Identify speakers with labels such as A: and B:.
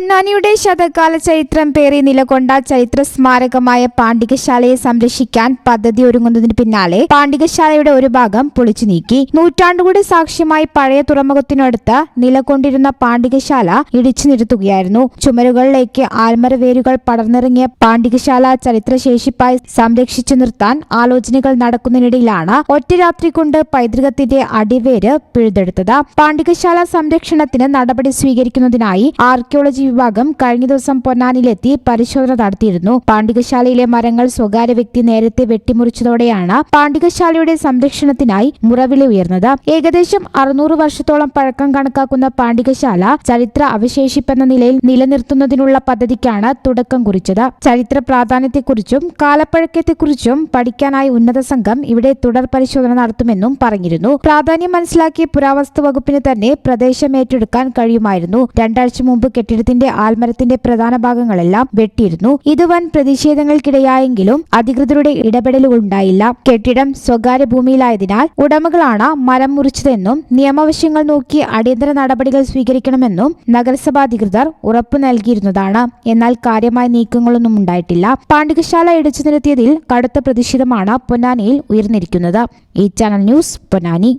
A: പൊന്നാനിയുടെ ശതകാല ചരിത്രം പേറി നിലകൊണ്ട ചരിത്ര സ്മാരകമായ പാണ്ഡികശാലയെ സംരക്ഷിക്കാൻ പദ്ധതി ഒരുങ്ങുന്നതിന് പിന്നാലെ പാണ്ഡികശാലയുടെ ഒരു ഭാഗം പൊളിച്ചു നീക്കി. നൂറ്റാണ്ടുകൂടി സാക്ഷ്യമായി പഴയ തുറമുഖത്തിനടുത്ത് നിലകൊണ്ടിരുന്ന പാണ്ഡികശാല ഇടിച്ചു നിരത്തുകയായിരുന്നു. ചുമരുകളിലേക്ക് ആൽമരവേരുകൾ പടർന്നിറങ്ങിയ പാണ്ഡികശാല ചരിത്രശേഷിപ്പായി സംരക്ഷിച്ചു നിർത്താൻ ആലോചനകൾ നടക്കുന്നതിനിടയിലാണ് ഒറ്റ രാത്രി കൊണ്ട് പൈതൃകത്തിന്റെ അടിവേര് പിഴുതെടുത്തത്. പാണ്ഡികശാല സംരക്ഷണത്തിന് നടപടി സ്വീകരിക്കുന്നതിനായി ആർക്കിയോളജി വിഭാഗം കഴിഞ്ഞ ദിവസം പൊന്നാനിലെത്തി പരിശോധന നടത്തിയിരുന്നു. പാണ്ഡികശാലയിലെ മരങ്ങൾ സ്വകാര്യ വ്യക്തി നേരത്തെ വെട്ടിമുറിച്ചതോടെയാണ് പാണ്ഡികശാലയുടെ സംരക്ഷണത്തിനായി മുറവിളി ഉയർന്നത്. ഏകദേശം അറുന്നൂറ് വർഷത്തോളം പഴക്കം കണക്കാക്കുന്ന പാണ്ഡികശാല ചരിത്ര അവശേഷിപ്പെന്ന നിലയിൽ നിലനിർത്തുന്നതിനുള്ള പദ്ധതിക്കാണ് തുടക്കം കുറിച്ചത്. ചരിത്ര പ്രാധാന്യത്തെക്കുറിച്ചും കാലപ്പഴക്കത്തെക്കുറിച്ചും പഠിക്കാനായി ഉന്നത സംഘം ഇവിടെ തുടർ പരിശോധന നടത്തുമെന്നും പറഞ്ഞിരുന്നു. പ്രാധാന്യം മനസ്സിലാക്കി പുരാവസ്തു വകുപ്പിന് തന്നെ പ്രദേശം ഏറ്റെടുക്കാൻ കഴിയുമായിരുന്നു. രണ്ടാഴ്ച മുമ്പ് കെട്ടിടത്തിന്റെ ആൽമരത്തിന്റെ പ്രധാന ഭാഗങ്ങളെല്ലാം വെട്ടിയിരുന്നു. ഇത് വൻ പ്രതിഷേധങ്ങൾക്കിടയായെങ്കിലും അധികൃതരുടെ ഇടപെടലുകളുണ്ടായില്ല കെട്ടിടം സ്വകാര്യ ഭൂമിയിലായതിനാൽ ഉടമകളാണ് മരം മുറിച്ചതെന്നും നിയമവശ്യങ്ങൾ നോക്കി അടിയന്തര നടപടികൾ സ്വീകരിക്കണമെന്നും നഗരസഭാധികൃതർ ഉറപ്പു നൽകിയിരുന്നതാണ്. എന്നാൽ കാര്യമായ നീക്കങ്ങളൊന്നും ഉണ്ടായിട്ടില്ല. പാണ്ഡികശാല ഇടിച്ചു നിരത്തിയതിൽ കടുത്ത പ്രതിഷേധമാണ് പൊന്നാനിയിൽ ഉയർന്നിരിക്കുന്നത്. ഈ channel news Ponnani.